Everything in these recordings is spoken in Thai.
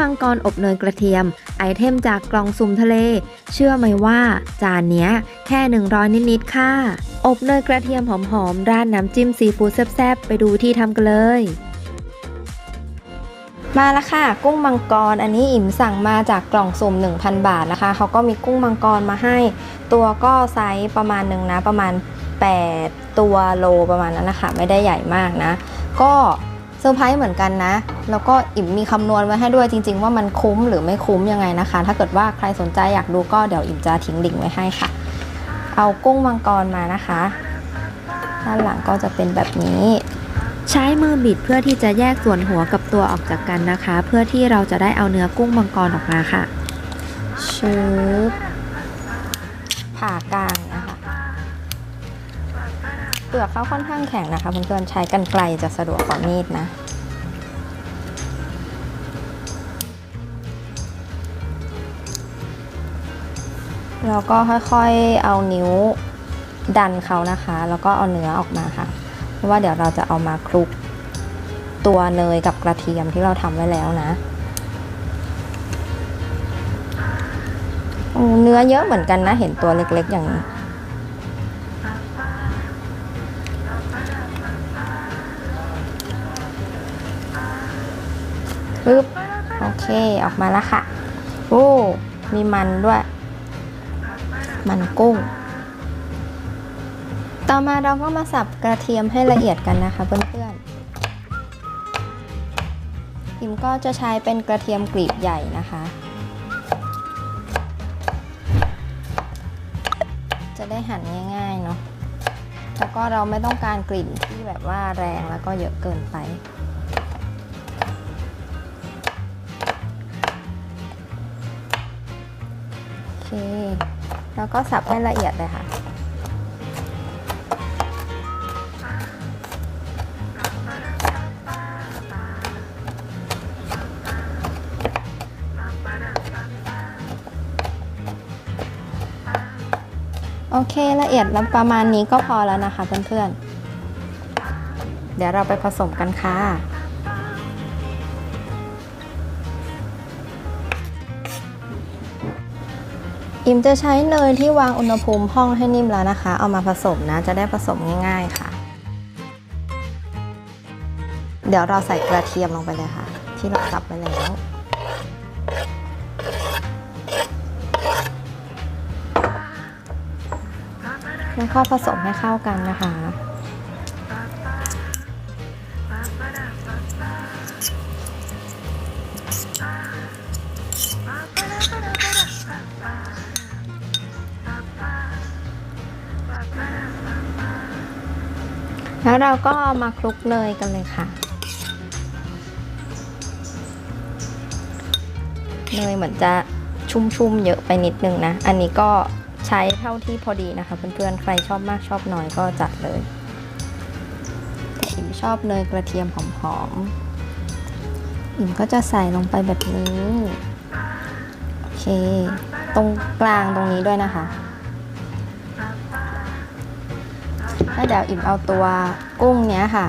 มังกรอบเนยกระเทียม ไอเทมจากกล่องสุ่มทะเล เชื่อไหมว่า จานเนี้ยแค่ 100 นิดๆค่ะ อบเนยกระเทียมหอมๆราดน้ำจิ้มซีฟู้ดแซ่บๆ ไปดูที่ทำกันเลย มาแล้วค่ะ กุ้งมังกร อันนี้อิ่มสั่งมาจากกล่องสุ่ม 1,000 บาทนะคะ เขาก็มีกุ้งมังกรมาให้ ตัวก็ไซส์ประมาณหนึ่งนะ ประมาณ 8 ตัวโลประมาณนั้นนะคะ ไม่ได้ใหญ่มากนะ ก็ เซอร์ไพรส์เหมือนกันนะ แล้วก็อิ่มมีคำนวณไว้ให้ด้วยจริง ๆ ว่ามันคุ้มหรือไม่คุ้มยังไงนะคะ ถ้าเกิดว่าใครสนใจอยากดูก็เดี๋ยวอิ่มจะทิ้งลิงก์ไว้ให้ค่ะ เอากุ้งมังกรมานะคะ ด้านหลังก็จะเป็นแบบนี้ ใช้มือบิดเพื่อที่จะแยกส่วนหัวกับตัวออกจากกันนะคะ เพื่อที่เราจะได้เอาเนื้อกุ้งมังกรออกมาค่ะชืบผ่ากลางนะคะเป ลือกเขาค่อนข้างแข็งนะคะเพื่อนๆใช้กันไกลจะสะดวกกว่ามีดนะแล้วก็ค่อยๆเอานิ้วดันเขานะคะ แล้วก็เอาเนื้อออกมาค่ะ เพราะว่าเดี๋ยวเราจะเอามาคลุกตัวเนยกับกระเทียมที่เราทำไว้แล้วนะเนื้อเยอะเหมือนกันนะ เห็นตัวเล็กๆอย่าง ปึ๊บโอเคออกมาแล้วค่ะ โอ้มีมันด้วย มันกุ้ง ต่อมาเราก็มาสับกระเทียมให้ละเอียดกันนะคะเพื่อนๆอิมก็จะใช้เป็นกระเทียมกลีบใหญ่นะคะ จะได้หั่นง่ายๆเนาะแล้วก็เราไม่ต้องการกลิ่นที่แบบว่าแรงแล้วก็เยอะเกินไป เค แล้วก็สับให้ละเอียดเลยค่ะ โอเคละเอียดแล้วประมาณนี้ก็พอแล้วนะคะเพื่อนๆ เดี๋ยวเราไปผสมกันค่ะ อิมจะใช้เนยที่วางอุณหภูมิห้องให้นิ่มแล้วนะคะ เอามาผสมนะจะได้ผสมง่าย ๆค่ะ เดี๋ยวเราใส่กระเทียมลงไปเลยค่ะ ที่เราสับไปแล้วแล้วก็ผสมให้เข้ากันนะคะ แล้วเราก็มาคลุกเนยกันเลยค่ะเนยเหมือนจะชุ่มๆเยอะไปนิดนึงนะ อันนี้ก็ใช้เท่าที่พอดีนะคะเพื่อนๆ ใครชอบมากชอบน้อยก็จัดเลยแต่อิมชอบเนยกระเทียมหอมๆอิมก็จะใส่ลงไปแบบนี้ โอเค ตรงกลางตรงนี้ด้วยนะคะ แล้วเดี๋ยวอิ่มเอาตัวกุ้งเนี้ยค่ะ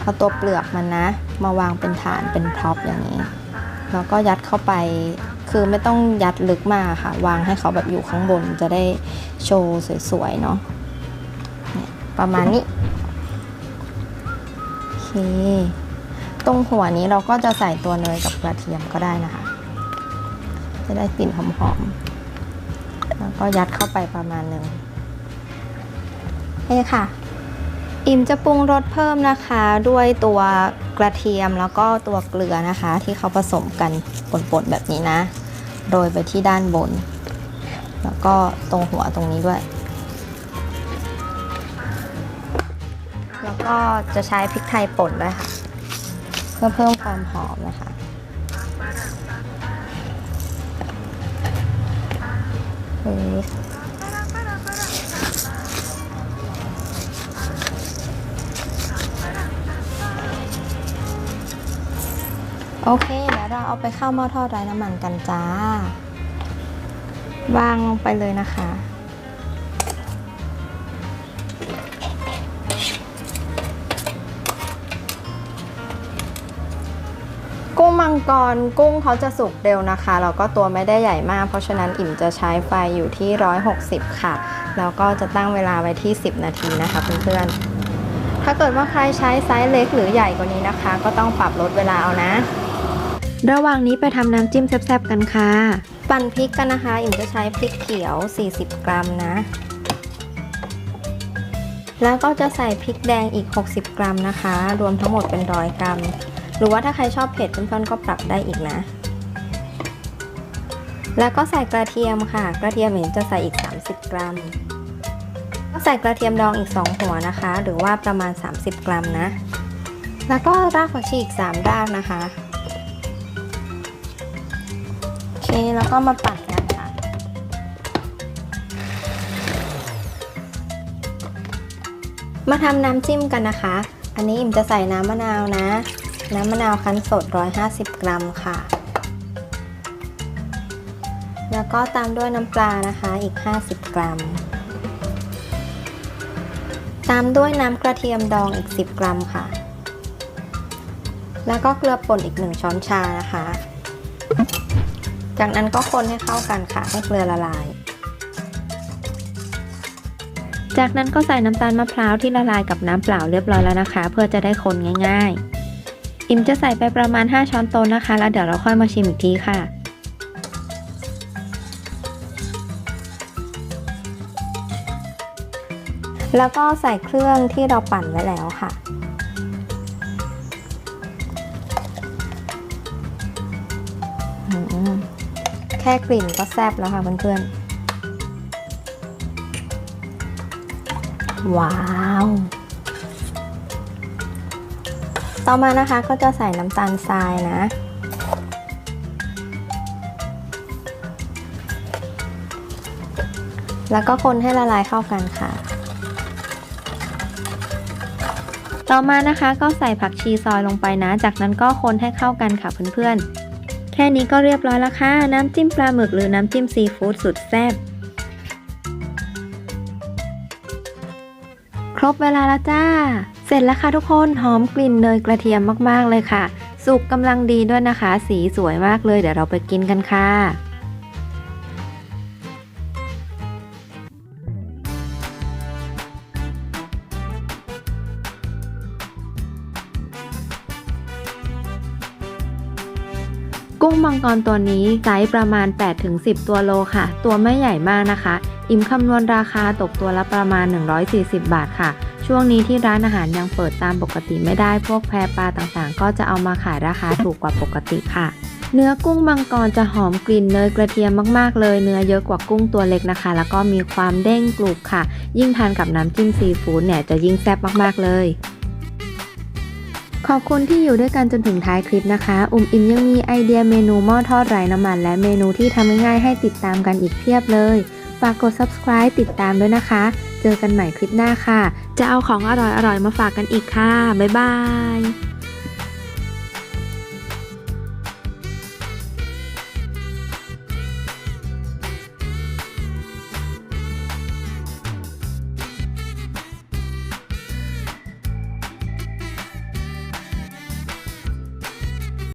เอาตัวเปลือกมันนะ มาวางเป็นฐานเป็นพร็อพอย่างนี้ แล้วก็ยัดเข้าไป คือไม่ต้องยัดลึกมากค่ะ วางให้เขาแบบอยู่ข้างบนจะได้โชว์สวยๆเนาะประมาณนี้ โอเค ตรงหัวนี้เราก็จะใส่ตัวเนยกับกระเทียมก็ได้นะคะ จะได้กลิ่นหอมๆ แล้วก็ยัดเข้าไปประมาณหนึ่ง นี่ค่ะ อิ่มจะปรุงรสเพิ่มนะคะ ด้วยตัวกระเทียมแล้วก็ตัวเกลือนะคะ ที่เขาผสมกันป่นๆแบบนี้นะ โรยไปที่ด้านบน แล้วก็ตรงหัวตรงนี้ด้วย แล้วก็จะใช้พริกไทยป่นด้วยค่ะ เพื่อเพิ่มความหอมนะคะเโอเคเดี๋ยวเราเอาไปเข้าหม้อทอดไร้น้ำมันกันจ้าวางลงไปเลยนะคะ กุ้งมังกรกุ้งเขาจะสุกเร็วนะคะ แล้วก็ตัวไม่ได้ใหญ่มาก เพราะฉะนั้นอิ่มจะใช้ไฟอยู่ที่ 160 ค่ะ แล้วก็จะตั้งเวลาไว้ที่ 10 นาทีนะคะเพื่อนๆถ้าเกิดว่าใครใช้ไซส์เล็กหรือใหญ่กว่านี้นะคะ ก็ต้องปรับลดเวลาเอานะ ระหว่างนี้ไปทำน้ำจิ้มแซ่บๆกันค่ะ ปั่นพริกกันนะคะอิ่มจะใช้พริกเขียว 40 กรัมนะ แล้วก็จะใส่พริกแดงอีก 60 กรัมนะคะ รวมทั้งหมดเป็นร้อยกรัม หรือว่าถ้าใครชอบเผ็ดเพื่อนๆก็ปรับได้อีกนะ แล้วก็ใส่กระเทียมค่ะ กระเทียมอิ่มจะใส่อีก 30 กรัม ก็ใส่กระเทียมดองอีก 2 หัวนะคะ หรือว่าประมาณ 30 กรัมนะ แล้วก็รากผักชีอีก 3 รากนะคะ เคแล้วก็มาปั่นกันค่ะ มาทำน้ำจิ้มกันนะคะ อันนี้อิ่มจะใส่น้ำมะนาวนะ น้ำมะนาวคั้นสด 150 กรัมค่ะ แล้วก็ตามด้วยน้ำปลานะคะอีก 50 กรัม ตามด้วยน้ำกระเทียมดองอีก 10 กรัมค่ะ แล้วก็เกลือป่นอีก 1 ช้อนชานะคะ จากนั้นก็คนให้เข้ากันค่ะให้เกลือละลาย จากนั้นก็ใส่น้ำตาลมะพร้าวที่ละลายกับน้ำเปล่าเรียบร้อยแล้วนะคะ เพื่อจะได้คนง่าย ๆ อิ่มจะใส่ไปประมาณ 5 ช้อนโต๊ะนะคะ แล้วเดี๋ยวเราค่อยมาชิมอีกทีค่ะแล้วก็ใส่เครื่องที่เราปั่นไว้แล้วค่ะ ค่กลิ่นก็แซ่บแล้วค่ะเพื่อนๆ ว้าว ต่อมานะคะก็จะใส่น้ำตาลทรายนะ แล้วก็คนให้ละลายเข้ากันค่ะ ต่อมานะคะก็ใส่ผักชีซอยลงไปนะ จากนั้นก็คนให้เข้ากันค่ะเพื่อนๆ ค่นี้ก็เรียบร้อยแล้วค่ะ น้ำจิ้มปลาหมึกหรือน้ำจิ้มซีฟู้ดสุดแซ่บครบเวลาแล้วจ้า เสร็จแล้วค่ะทุกคนหอมกลิ่นเนยกระเทียมมากๆเลยค่ะ สุกกำลังดีด้วยนะคะ สีสวยมากเลย เดี๋ยวเราไปกินกันค่ะ กุ้งมังกรตัวนี้ไซส์ประมาณ 8-10 ตัวโลค่ะ ตัวไม่ใหญ่มากนะคะ อิ่มคำนวณราคาตกตัวละประมาณ 140 บาทค่ะ ช่วงนี้ที่ร้านอาหารยังเปิดตามปกติไม่ได้ พวกแพรปลาต่างๆ ก็จะเอามาขายราคาถูกกว่าปกติค่ะ เนื้อกุ้งมังกรจะหอมกลิ่นเนยกระเทียมมากๆ เลย เนื้อเยอะกว่ากุ้งตัวเล็กนะคะ แล้วก็มีความเด้งกรุบค่ะ ยิ่งทานกับน้ำจิ้มซีฟู้ดเนี่ยจะยิ่งแซ่บมากๆเลย ขอบคุณที่อยู่ด้วยกันจนถึงท้ายคลิปนะคะ อุ่มอิมยังมีไอเดียเมนูหม้อทอดไร้น้ำมัน และเมนูที่ทำง่ายๆให้ติดตามกันอีกเพียบเลย ฝากกด subscribe ติดตามด้วยนะคะ เจอกันใหม่คลิปหน้าค่ะ จะเอาของอร่อยๆมาฝากกันอีกค่ะ บ๊ายบาย